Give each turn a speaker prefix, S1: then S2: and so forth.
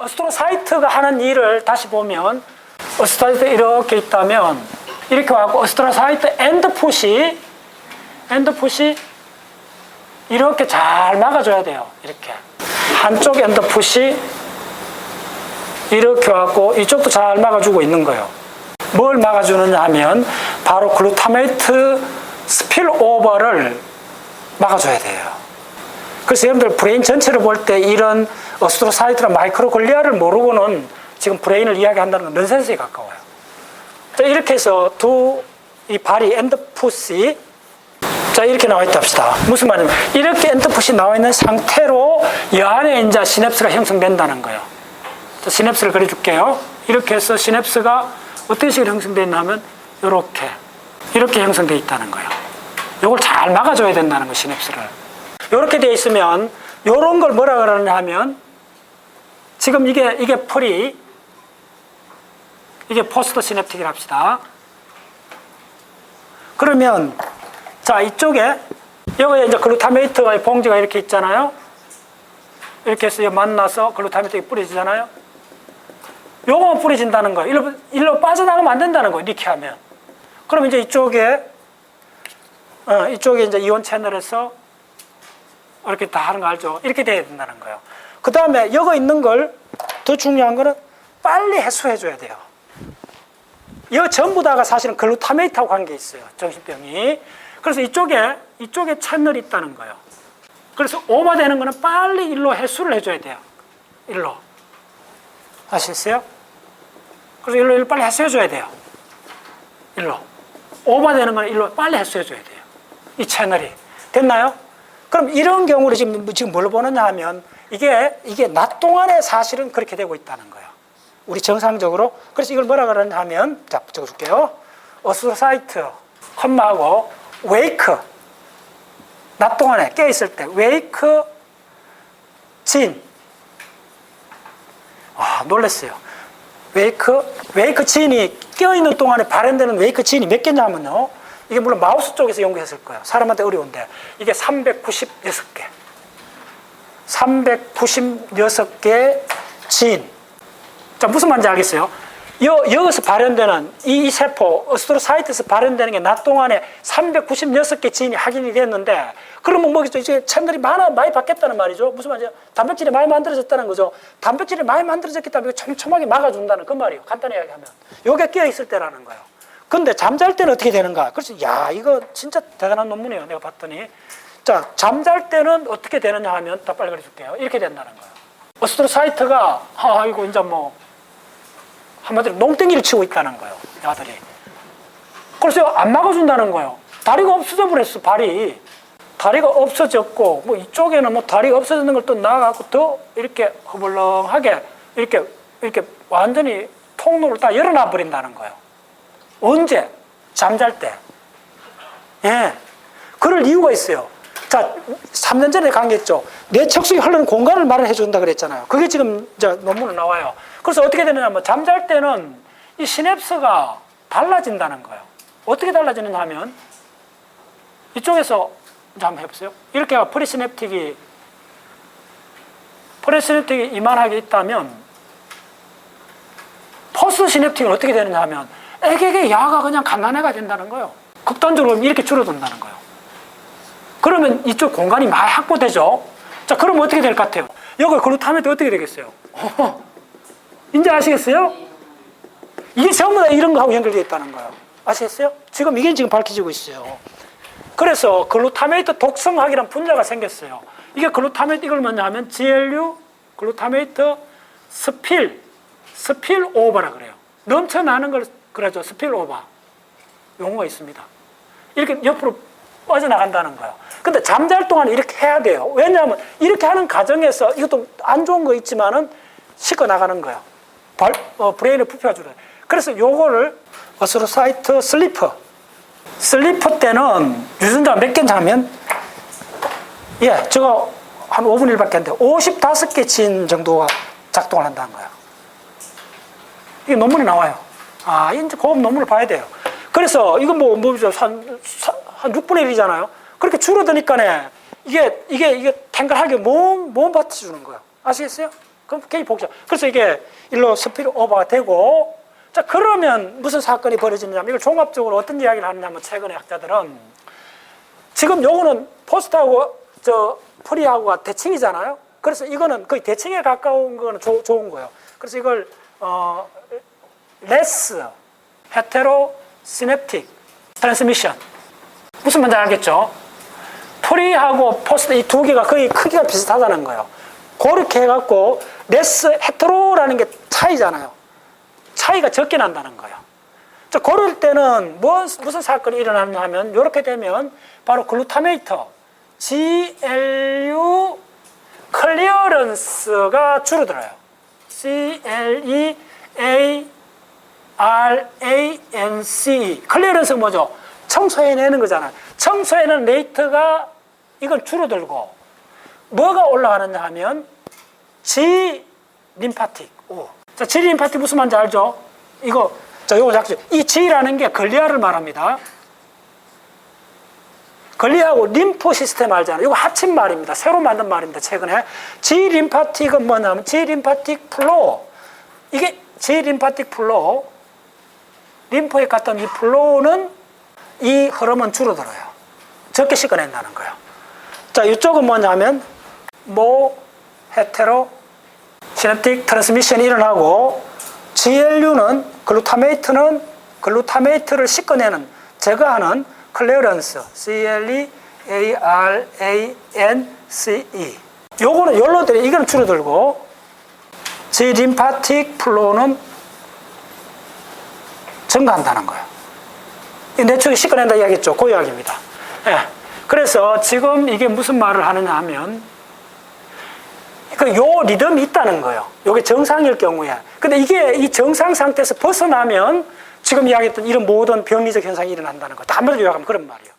S1: 어스트로사이트가 하는 일을 다시 보면 어스트로사이트 이렇게 있다면 이렇게 와고 어스트로사이트 엔드풋이 엔드풋이 이렇게 잘 막아줘야 돼요. 이렇게 한쪽 엔드풋이 이렇게 와고 이쪽도 잘 막아주고 있는 거예요. 뭘 막아주느냐 하면 바로 글루타메이트 스필오버를 막아줘야 돼요. 그래서 여러분들 브레인 전체를 볼 때 이런 어스트로사이트나 마이크로글리아를 모르고는 지금 브레인을 이야기한다는 건 넌센스에 가까워요. 자, 이렇게 해서 두 이 발이 엔드풋이 자 이렇게 나와 있다 합시다. 무슨 말이냐면 이렇게 엔드풋이 나와 있는 상태로 이 안에 이제 시냅스가 형성된다는 거예요. 자, 시냅스를 그려줄게요. 이렇게 해서 시냅스가 어떤 식으로 형성되어 있냐면 이렇게 이렇게 형성되어 있다는 거예요. 이걸 잘 막아줘야 된다는 거 시냅스를. 이렇게 되어 있으면 이런 걸 뭐라 그러냐 하면 지금 이게 이게 풀이 이게 포스트 시냅틱이라 합시다. 그러면 자 이쪽에 여기에 이제 글루타메이트의 봉지가 이렇게 있잖아요. 이렇게 해서 만나서 글루타메이트가 뿌려지잖아요. 요거만 뿌려진다는 거예요. 일로, 일로 빠져나가면 안 된다는 거예요. 이렇게 하면. 그럼 이제 이쪽에 어, 이쪽에 이제 이온 채널에서 이렇게 다 하는 거 알죠? 이렇게 돼야 된다는 거예요. 그 다음에 여기 있는 걸 더 중요한 거는 빨리 해소해 줘야 돼요. 이거 전부 다가 사실은 글루타메이트하고 관계 있어요. 정신병이. 그래서 이쪽에 이쪽에 채널이 있다는 거예요. 그래서 오버되는 거는 빨리 일로 해소를 해줘야 돼요. 일로. 아시겠어요? 그래서 일로 일로 빨리 해소해줘야 돼요. 일로. 오버되는 거는 일로 빨리 해소해줘야 돼요. 이 채널이. 됐나요? 그럼 이런 경우를 지금, 지금 뭘 보느냐 하면 이게, 이게 낮 동안에 사실은 그렇게 되고 있다는 거예요. 우리 정상적으로. 그래서 이걸 뭐라 그러냐 하면, 자, 적어줄게요. 어스사이트, 컴마하고 웨이크. 낮 동안에 깨어있을 때, 웨이크, 진. 아, 놀랐어요. 웨이크, 웨이크 진이 깨어있는 동안에 발현되는 웨이크 진이 몇 개냐면요. 이게 물론 마우스 쪽에서 연구했을 거예요. 사람한테 어려운데. 이게 396개. 396개 진. 자, 무슨 말인지 알겠어요? 여, 여기서 발현되는 이, 이 세포, 어스트로사이트에서 발현되는 게 낮 동안에 396개 진이 확인이 됐는데, 그러면 뭐겠죠? 이제 채널이 많아, 많이 바뀌었다는 말이죠. 무슨 말이죠? 단백질이 많이 만들어졌다는 거죠. 단백질이 많이 만들어졌기 때문에 촘촘하게 막아준다는 그 말이에요. 간단히 이야기하면. 요게 끼어있을 때라는 거예요. 근데 잠잘 때는 어떻게 되는가? 그래서, 야, 이거 진짜 대단한 논문이에요. 내가 봤더니. 자, 잠잘 때는 어떻게 되느냐 하면, 더 빨리 그려줄게요. 이렇게 된다는 거예요. 어스트로사이트가, 아, 이거 이제 뭐, 한마디로 농땡이를 치고 있다는 거예요. 야들이. 그래서 안 막아준다는 거예요. 다리가 없어져 버렸어, 발이. 다리가 없어졌고, 뭐 이쪽에는 뭐 다리가 없어지는 걸 또 나가고 더 이렇게 허벌렁하게 이렇게, 이렇게 완전히 통로를 다 열어놔 버린다는 거예요. 언제? 잠잘 때. 예. 그럴 이유가 있어요. 자, 3년 전에 강의했죠. 내 척수에 흐르는 공간을 마련해 준다 그랬잖아요. 그게 지금 이제 논문으로 나와요. 그래서 어떻게 되느냐면 잠잘 때는 이 시냅스가 달라진다는 거예요. 어떻게 달라지느냐 하면 이쪽에서 한번 해보세요. 이렇게 프리시냅틱이 프리시냅틱이 이만하게 있다면 포스트 시냅틱은 어떻게 되느냐 하면 애에게 야가 그냥 갓난애가 된다는 거예요. 극단적으로 이렇게 줄어든다는 거예요. 그러면 이쪽 공간이 많이 확보되죠. 자, 그러면 어떻게 될 것 같아요? 여기 글루타메트 어떻게 되겠어요? 이제 아시겠어요? 이게 전부 다 이런 거하고 연결되어 있다는 거예요. 아시겠어요? 지금 이게 지금 밝혀지고 있어요. 그래서 글루타메이트 독성학이라는 분자가 생겼어요. 이게 글루타메이트 이걸 뭐냐 하면 GLU 글루타메이트 스필 스필 오버라 그래요. 넘쳐나는 걸 그러죠. 스필 오버. 용어가 있습니다. 이렇게 옆으로 빠져나간다는 거예요. 근데 잠잘 동안 이렇게 해야 돼요. 왜냐하면 이렇게 하는 과정에서 이것도 안 좋은 거 있지만은 씻고 나가는 거예요. 발, 어, 브레인을 부펴주는. 그래서 요거를 어스로사이트 슬리퍼. 슬리퍼 때는 유전자가 몇 개인지 하면, 예, 저거 한 5분 1밖에 안 돼. 55개 진 정도가 작동을 한다는 거예요. 이게 논문에 나와요. 아, 이제 고급 논문을 봐야 돼요. 그래서 이건 뭐, 뭐죠? 한, 한 6분의 1이잖아요. 그렇게 줄어드니까네. 이게, 이게, 이게 탱글하게 몸, 몸 받쳐주는 거예요. 아시겠어요? 그럼 굉장히 복잡. 그래서 이게 일로 스피드 오버가 되고 자 그러면 무슨 사건이 벌어지냐면 이걸 종합적으로 어떤 이야기를 하느냐면 최근에 학자들은 지금 요거는 포스트하고 저 프리하고가 대칭이잖아요. 그래서 이거는 거의 대칭에 가까운 거는 조- 좋은 거예요. 그래서 이걸 어 less hetero synaptic transmission 무슨 말인지 알겠죠? 프리하고 포스트 이 두 개가 거의 크기가 비슷하다는 거예요. 그렇게 해갖고 레스 헤테로라는 게 차이잖아요. 차이가 적게 난다는 거예요. 자, 그럴 때는 뭐, 무슨 사건이 일어나냐 하면 이렇게 되면 바로 글루타메이터 GLU 클리어런스가 줄어들어요. CLE A R A N C 클리어런스가 뭐죠? 청소해내는 거잖아요. 청소해내는 레이트가 이건 줄어들고 뭐가 올라가느냐 하면 G 림파틱. 오. 자, G 림파틱 무슨 말인지 알죠? 이거 자, 요거 작죠. 이 G라는 게 걸리아를 말합니다. 걸리하고 림프 시스템 알잖아요. 이거 합친 말입니다. 새로 만든 말입니다. 최근에 G 림파틱은 뭐냐면 G 림파틱 플로 이게 G 림파틱 플로 림프에 갔던 이 플로우는 이 흐름은 줄어들어요. 적게 씻어낸다는 거예요. 자, 이쪽은 뭐냐면 모 헤테로 시냅틱 트랜스미션이 일어나고 GLU는 글루타메이트는 글루타메이트를 씻어내는 제거하는 클레어런스 CLE ARANCE 요거는 연로들이 이거는 줄어들고 G 림파틱 플로우는 증가한다는 거예요. 이 내축이 씻어낸다 이야기했죠. 그 이야기입니다. 예. 그래서 지금 이게 무슨 말을 하느냐 하면 그 요 리듬이 있다는 거예요. 요게 정상일 경우에. 근데 이게 이 정상 상태에서 벗어나면 지금 이야기했던 이런 모든 병리적 현상이 일어난다는 거. 한마디로 요약하면 그런 말이에요.